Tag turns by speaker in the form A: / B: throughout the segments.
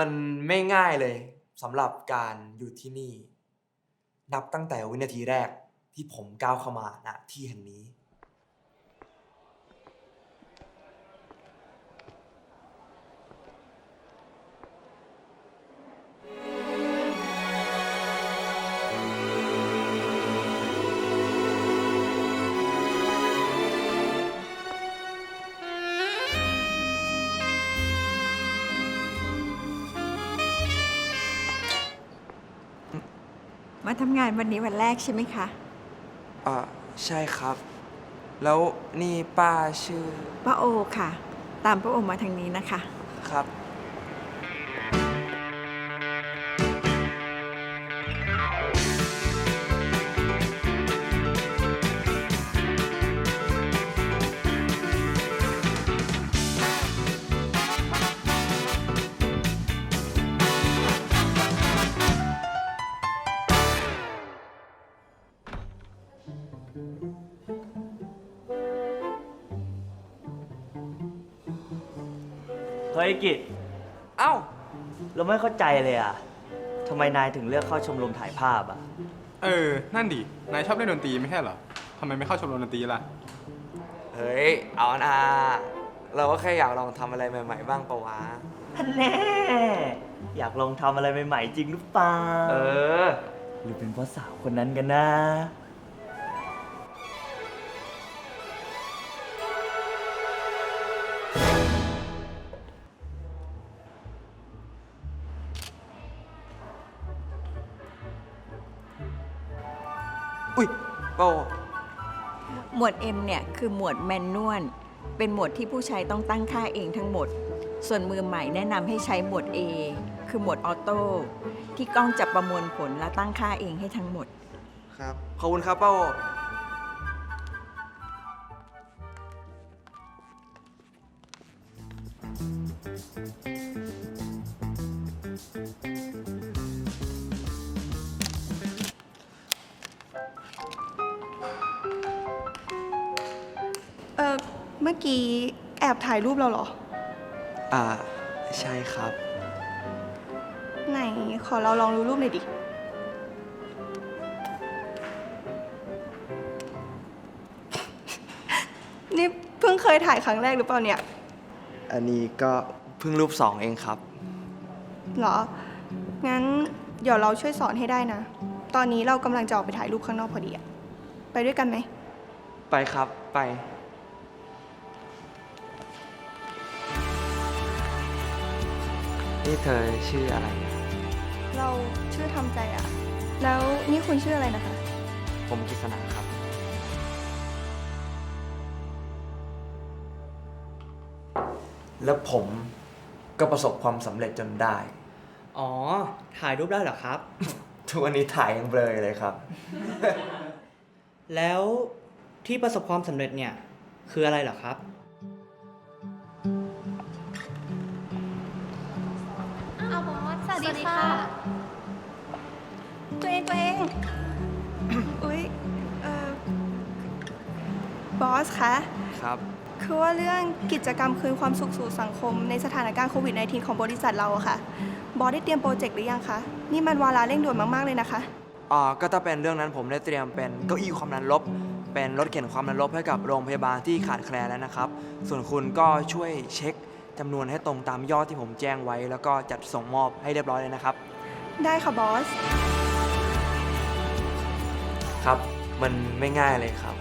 A: มันไม่ง่ายเลยสำหรับการอยู่ที่นี่ นับตั้งแต่วินาทีแรกที่ผมก้าวเข้ามาณที่แห่งนี้
B: มาทำงานวันนี้วันแรกใช่ไหมคะ
A: อ่าใช่ครับ แล้วนี่ป้าชื่อ
B: ป้าโอค่ะ ตามป้าโอมาทางนี้นะคะ
A: ครับ
C: เฮ้ยกิจ
A: เอ้า
C: เราไม่เข้าใจเลยอะทำไมนายถึงเลือกเข้าชมรมถ่ายภาพอะ
D: เออ นั่นดิ นายชอบเล่นดนตรีไม่ใช่เหรอ ทำไมไม่เข้าชมรมดนตรีล่ะ
A: เฮ้ย เอานะเราก็แค่อยากลองทำอะไรใหม่ ๆ บ้างปะวะ
C: ท่านแน่ อยากลองทำอะไรใหม่ ๆ จริงหรือเปล่า
A: เออ
C: หรือเป็นเพราะสาวคนนั้นกันนะ
A: อุ้ยเป้า
B: หมวด M เนี่ยคือหมวดแมนนวล เป็นหมวดที่ผู้ใช้ต้องตั้งค่าเองทั้งหมด ส่วนมือใหม่แนะนำให้ใช้หมวด A คือหมวดออโต้ที่กล้องจะประมวลผลและตั้งค่าเองให้ทั้งหมด
A: ครับ ขอบคุณครับเป้า
E: เมื่อกี้แอบถ่ายรูปเราเหรอ
A: อ่า ใช่ครับ
E: ไหนขอเราลองดูรูปหน่อยดิ นี่เพิ่งเคยถ่ายครั้งแรกหรือเปล่าเนี่ย
A: อันนี้ก็เพิ่งรูปสองเองครับ
E: เหรอ งั้นเดี๋ยวเราช่วยสอนให้ได้นะ ตอนนี้เรากำลังจะออกไปถ่ายรูปข้างนอกพอดีอะไปด้วยกันไหม
A: ไปครับ ไป นี่เธอชื่ออะไรอะ
E: เราชื่อทำใจอะแล้วนี่คุณชื่ออะไรนะคะ
A: ผมกิษณาครับ แล้วผมก็ประสบความสำเร็จจนได้
F: อ๋อ ถ่ายรูปได้เหรอครับ
A: ทุกวันนี้ถ่ายยังเบลออยู่เลยครับ
F: แล้วที่ประสบความสำเร็จเนี่ย คืออะไรเหรอครับ
G: สวัสดีค่ะ
E: ตัวเองตัวเอง อุ๊ย เอ่อบอสคะ
A: ครับ
E: คือว่าเรื่องกิจกรรมคืนความสุขสู่สังคมในสถานการณ์โควิด -19 ของบริษัทเราอะค่ะ บอสได้เตรียมโปรเจกต์หรือยังคะ นี่มันวาระเร่งด่วนมาก ๆ เลยนะคะ
A: อ่าก็ถ้าเป็นเรื่องนั้นผมได้เตรียมเป็นเก้าอี้ความดันลบ เป็นรถเข็นความดันลบให้กับโรงพยาบาลที่ขาดแคลนแล้วนะครับ ส่วนคุณก็ช่วยเช็ค จำนวนให้ตรงตามยอดที่ผมแจ้งไว้ แล้วก็จัดส่งมอบให้เรียบร้อยเลยนะครับ
E: ได้ค่ะบอส
A: ครับ มันไม่ง่ายเลยครับ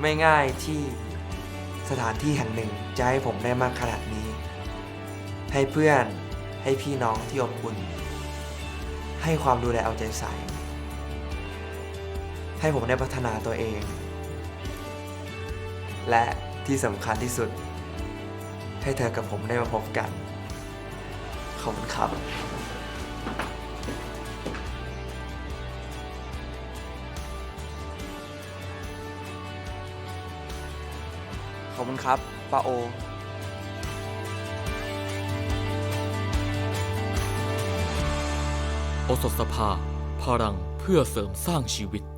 A: ไม่ง่ายที่สถานที่แห่งหนึ่งจะให้ผมได้มากขนาดนี้ ให้เพื่อนให้พี่น้องที่อบอุ่น ให้ความดูแลเอาใจใส่ ให้ผมได้พัฒนาตัวเอง และที่สำคัญที่สุด ให้เธอกับผมได้มาพบกัน ขอบคุณครับ ขอบคุณครับป้าโอ
H: โอสถสภา พลังเพื่อเสริมสร้างชีวิต